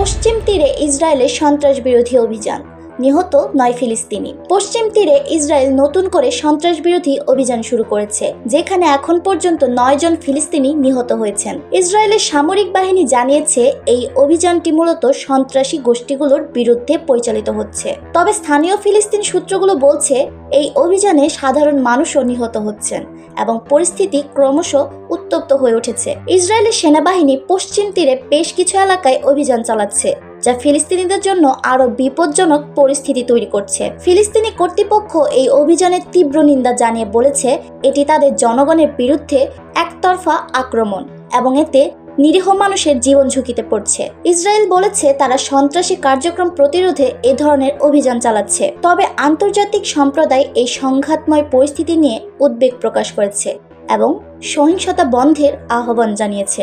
পশ্চিম তীরে ইসরায়েলের সন্ত্রাস বিরোধী অভিযান। নিহত নয় ফিলিস্তিনি। পশ্চিম তীরে ইসরায়েল নতুন করে সন্ত্রাস বিরোধী অভিযান শুরু করেছে, যেখানে এখন পর্যন্ত নয় জন ফিলিস্তিনি নিহত হয়েছেন। ইসরায়েলের সামরিক বাহিনী জানিয়েছে, এই অভিযানটি মূলত সন্ত্রাসী গোষ্ঠীগুলোর বিরুদ্ধে পরিচালিত হচ্ছে। তবে স্থানীয় ফিলিস্তিন সূত্রগুলো বলছে, এই অভিযানে সাধারণ মানুষও নিহত হচ্ছেন এবং পরিস্থিতি ক্রমশ উত্তপ্ত হয়ে উঠেছে। ইসরায়েলের সেনাবাহিনী পশ্চিম তীরে বেশ কিছু এলাকায় অভিযান চালাচ্ছে। যা ফিলিস্তিনিদের জন্য আরও বিপজ্জনক পরিস্থিতি তৈরি করছে। ফিলিস্তিনি কর্তৃপক্ষ এই অভিযানের তীব্র নিন্দা জানিয়ে বলেছে, এটি তাদের জনগণের বিরুদ্ধে একতরফা আক্রমণ এবং এতে নিরীহ মানুষের জীবন ঝুঁকিতে পড়ছে। ইসরায়েল বলেছে, তারা সন্ত্রাসী কার্যক্রম প্রতিরোধে এ ধরনের অভিযান চালাচ্ছে। তবে আন্তর্জাতিক সম্প্রদায় এই সংঘাতময় পরিস্থিতি নিয়ে উদ্বেগ প্রকাশ করেছে এবং সহিংসতা বন্ধের আহ্বান জানিয়েছে।